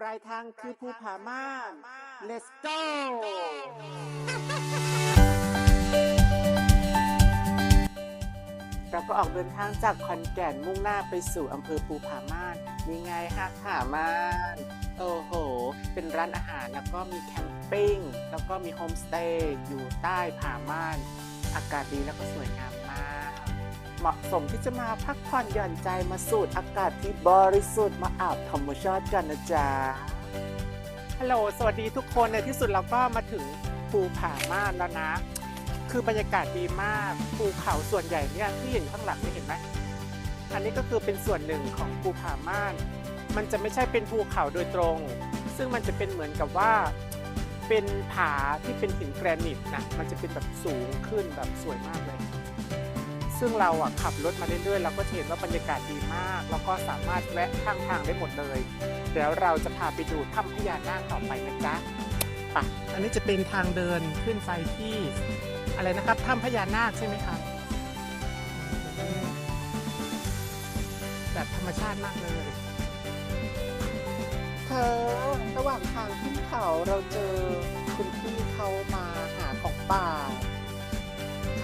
ปลายทางคือภูผาม่าน let's go เราก็ออกเดินทางจากขอนแก่นมุ่งหน้าไปสู่อำเภอภูผาม่านนี่ไงฮะผาม่าน โอ้โห เป็นร้านอาหารแล้วก็มีแคมปิ้ง แล้วก็มีโฮมสเตย์อยู่ใต้ผาม่าน อากาศดีแล้วก็สวยงามมาก เหมาะสมที่จะมาพักผ่อนหย่อนใจมาสูดอากาศที่บริสุทธิ์มาอาบธรรมชาติกันนะจ๊ะฮัลโหลสวัสดีทุกคนในที่สุดเราก็มาถึงภูผาม่านแล้วนะ คือบรรยากาศดีมากภูเขาส่วนใหญ่เนี่ยที่เห็นข้างหลังนี่เห็นไหมอันนี้ก็คือเป็นส่วนหนึ่งของภูผาม่าน มันจะไม่ใช่เป็นภูเขาโดยตรง ซึ่งมันจะเป็นเหมือนกับว่าเป็นผาที่เป็นหินแกรนิตนะมันจะเป็นแบบสูงขึ้นแบบสวยมากเลย ซึ่งเราอะขับรถมาเรื่อยๆเราก็เห็นว่าบรรยากาศดีมาก แล้วก็สามารถแวะข้างทางได้หมดเลยเดี๋ยวเราจะพาไปดูถ้ำพญานาคต่อไปนะจ๊ะไปอันนี้จะเป็นทางเดินขึ้นไปที่ อะไรนะครับถ้ำพญานาคใช่ไหมครับแบบธรรมชาติมากเลยเธอระหว่างทางขึ้นเขาเราเจอคุณพี่เขามาหาของป่า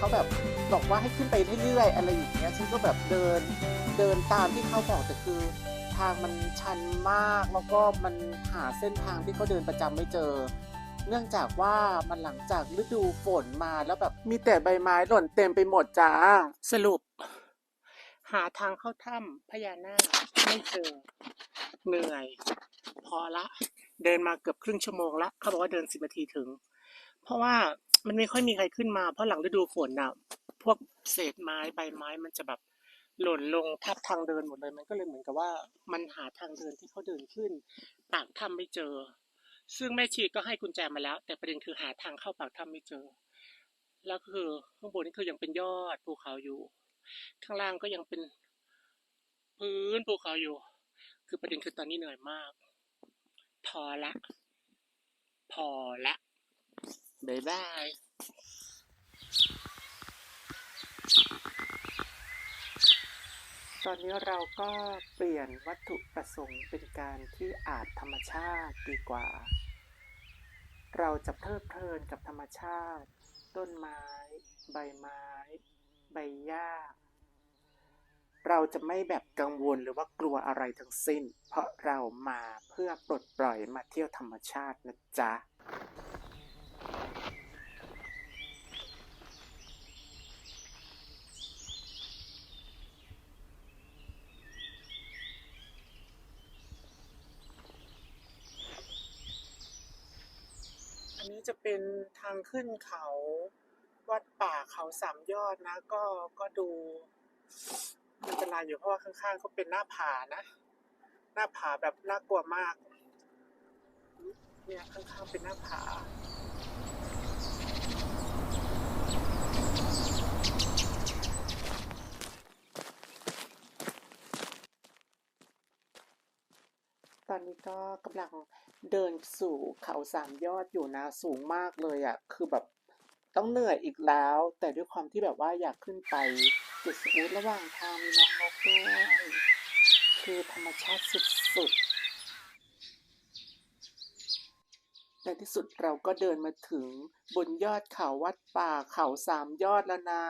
เขาแบบบอกว่าให้ขึ้นไปเรื่อยๆอะไรอย่างเงี้ยฉันก็แบบเดินเดินตามที่เขาบอกแต่คือ ทางมันชันมากแล้วก็มันหาเส้นทางที่เขาเดินประจำไม่เจอ เนื่องจากว่ามันหลังจากฤดูฝนมาแล้วแบบมีแต่ใบไม้หล่นเต็มไปหมดจ้าสรุป หาทางเข้าถ้ำพญานาคไม่เจอเหนื่อย พอละ เดินมาเกือบครึ่งชั่วโมงละเขาบอกว่าเดินสิบนาทีถึง เพราะว่า มันไม่ค่อยมีใครขึ้นมาเพราะหลังฤดูฝนน่ะ พวกเศษไม้ใบไม้มันจะแบบหล่นลงทับทางเดินหมดเลย มันก็เลยเหมือนกับว่ามันหาทางเดินที่เขาเดินขึ้นปากถ้ำไม่เจอ ซึ่งแม่ชีก็ให้กุญแจมาแล้ว แต่ประเด็นคือหาทางเข้าปากถ้ำไม่เจอ แล้วก็คือข้างบนนี่คือยังเป็นยอดภูเขาอยู่ ข้างล่างก็ยังเป็นพื้นภูเขาอยู่ คือประเด็นคือตอนนี้เหนื่อยมาก พอละ พอละ บายบายตอนนี้เราก็เปลี่ยนวัตถุประสงค์เป็นการที่อาจธรรมชาติดีกว่า เราจะเพลิดเพลินกับธรรมชาติ ต้นไม้ ใบไม้ ใบหญ้า เราจะไม่แบบกังวลหรือว่ากลัวอะไรทั้งสิ้น เพราะเรามาเพื่อปลดปล่อยมาเที่ยวธรรมชาตินะจ๊ะ จะเป็นทางขึ้นเขาวัดป่าเขาสามยอดนะ ก็ก็ดูอันตรายอยู่เพราะว่าข้างๆก็เป็นหน้าผานะ หน้าผาแบบน่ากลัวมาก เนี่ยข้างๆเป็นหน้าผาตอนนี้ก็กำลัง เดินสู่เขาสามยอดอยู่นะสูงมากเลยอะ่ะคือแบบต้องเหนื่อยอีกแล้ว แต่ด้วยความที่แบบว่าอยากขึ้นไปจุดสูงระหว่างทางมีน้องนกด้วยคือธรรมชาติสุดๆในที่สุดเราก็เดินมาถึงบนยอดเขาวัดป่าเขาสามยอดแล้วนะ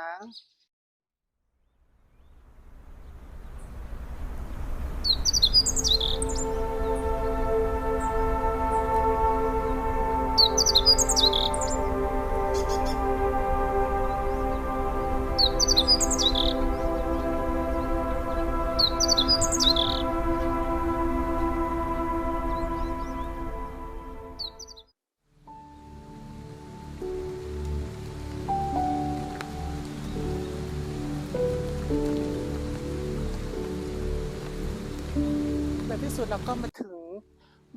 ที่สุดเราก็มาถึง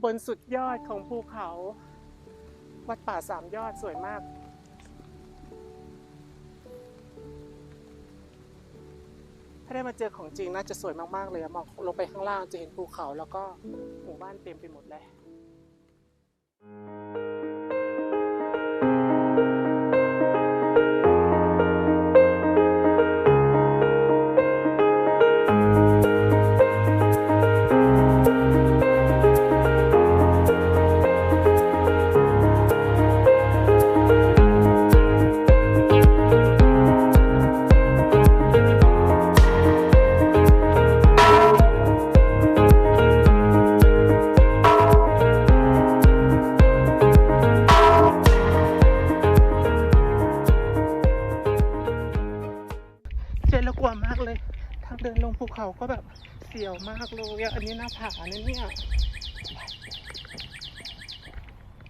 บนสุดยอดของภูเขา วัดป่าสามยอดสวยมาก ถ้าได้มาเจอของจริงน่าจะสวยมากๆเลยมองลงไปข้างล่างจะเห็นภูเขาแล้วก็หมู่บ้านเต็มไปหมดเลย ภูเขาก็แบบเสียวมากเลยอันนี้หน้าผาเนี่ยเนี่ย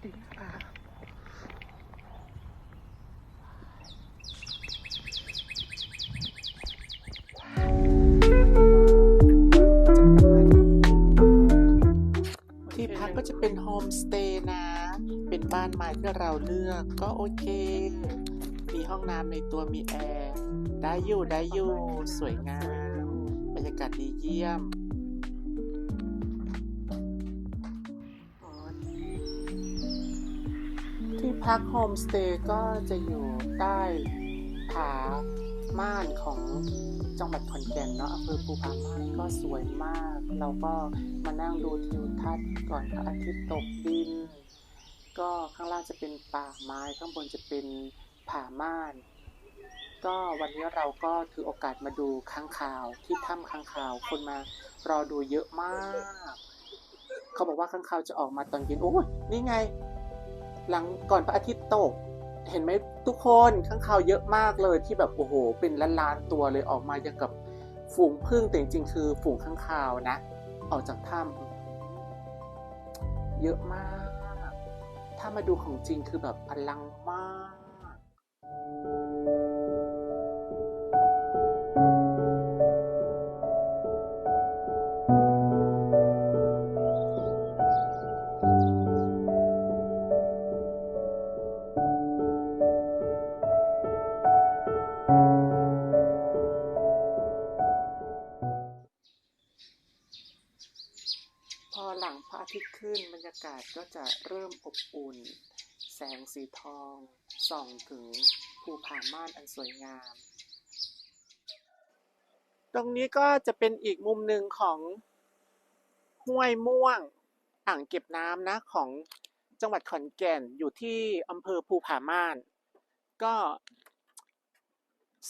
ดีค่ะที่พักก็จะเป็นโฮมสเตย์นะ เป็นบ้านไม้ที่เราเลือกก็โอเค มีห้องน้ำในตัวมีแอร์ ได้อยู่ได้อยู่สวยงาม รยากาศดีเยี่ยมที่พักโฮมสเตย์ก็จะอยู่ใต้ผาม่านของจังหวัดขอนแก่นเนาะอำเภอภูผาม่านก็สวยมาก เราก็มานั่งดูทิวทัศน์ก่อนพระอาทิตย์ตกดิน ก็ข้างล่างจะเป็นป่าไม้ข้างบนจะเป็นผาม่าน ก็วันนี้เราก็ถือโอกาสมาดูค้างคาวที่ถ้ำค้างคาว คนมารอดูเยอะมาก เขาบอกว่าค้างคาวจะออกมาตอนเย็นโอ้ยนี่ไง หลังก่อนพระอาทิตย์ตก เห็นไหมทุกคนค้างคาวเยอะมากเลยที่แบบโอ้โห เป็นล้านๆตัวเลยออกมาอย่างกับฝูงผึ้งแต่จริงๆคือฝูงค้างคาวนะ ออกจากถ้ำเยอะมาก ถ้ามาดูของจริงคือแบบอลังมาก ลังพระอาทิตย์ขึ้นบรรยากาศก็จะเริ่มอบอุ่น แสงสีทอง ส่องถึงภูผาม่านอันสวยงาม ตรงนี้ก็จะเป็นอีกมุมหนึ่งของห้วยม่วงอ่างเก็บน้ำนะของจังหวัดขอนแก่นอยู่ที่อำเภอภูผาม่าน ก็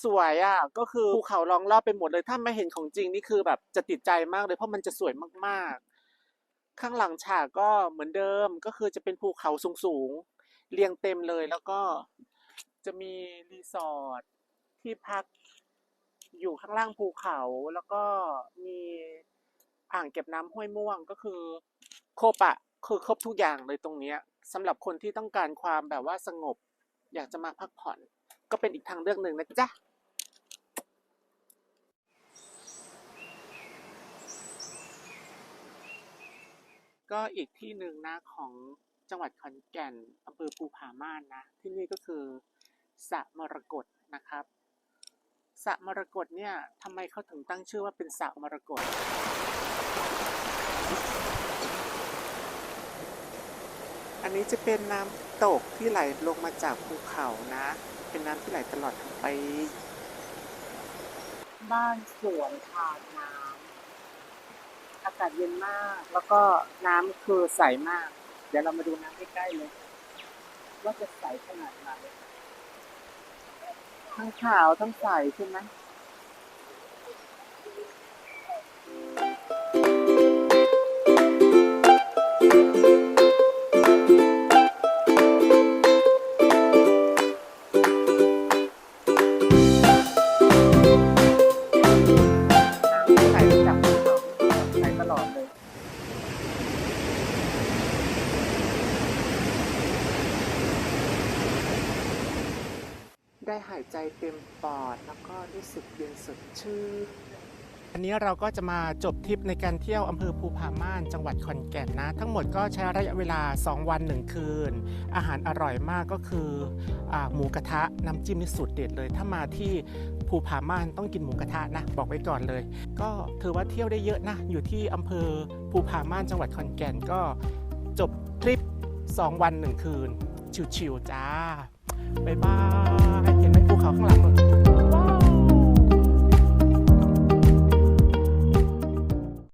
สวยอะก็คือภูเขาล้อมรอบไปหมดเลยถ้ามาเห็นของจริงนี่คือแบบจะติดใจมากเลยเพราะมันจะสวยมากๆ ข้างหลังฉากก็เหมือนเดิมก็คือจะเป็นภูเขาสูงๆเรียงเต็มเลยแล้วก็จะมีรีสอร์ทที่พักอยู่ข้างล่างภูเขาแล้วก็มีอ่างเก็บน้ำห้วยม่วงก็คือครบอะคือครบทุกอย่างเลยตรงเนี้ยสำหรับคนที่ต้องการความแบบว่าสงบ อยากจะมาพักผ่อน ก็เป็นอีกทางเลือกหนึ่งนะจ๊ะ ก็อีกที่หนึ่งนะของจังหวัดขอนแก่นอำเภอภูผาม่านนะ ที่นี่ก็คือสระมรกตนะครับสระมรกตเนี่ยทำไมเขาถึงตั้งชื่อว่าเป็นสระมรกตอันนี้จะเป็นน้ำตกที่ไหลลงมาจากภูเขานะ เป็นน้ำที่ไหลตลอดทั้งปบ้านสวนทานน้ำ อากาศเย็นมาก แล้วก็น้ำคือใสมาก เดี๋ยวเรามาดูน้ำใกล้ๆเลย ว่าจะใสขนาดไหนทั้งขาวทั้งใสใช่ไหม ได้หายใจเต็มปอด แล้วก็รู้สึกเย็นสดชื่นอันนี้เราก็จะมาจบทริปในการเที่ยวอำเภอภูผาม่านจังหวัดขอนแก่นนะ ทั้งหมดก็ใช้ระยะเวลา 2 วัน 1 คืน อาหารอร่อยมากก็คืออหมูกระทะน้ำจิ้มนี่สุดเด็ดเลย ถ้ามาที่ภูผาม่านต้องกินหมูกระทะนะ บอกไว้ก่อนเลย ก็ถือว่าเที่ยวได้เยอะนะ อยู่ที่อำเภอภูผาม่านจังหวัดขอนแก่นก็จบทริป 2 วัน 1 คืนชิวๆจ้าบ๊ายบาย ขอข้างหลังนู่น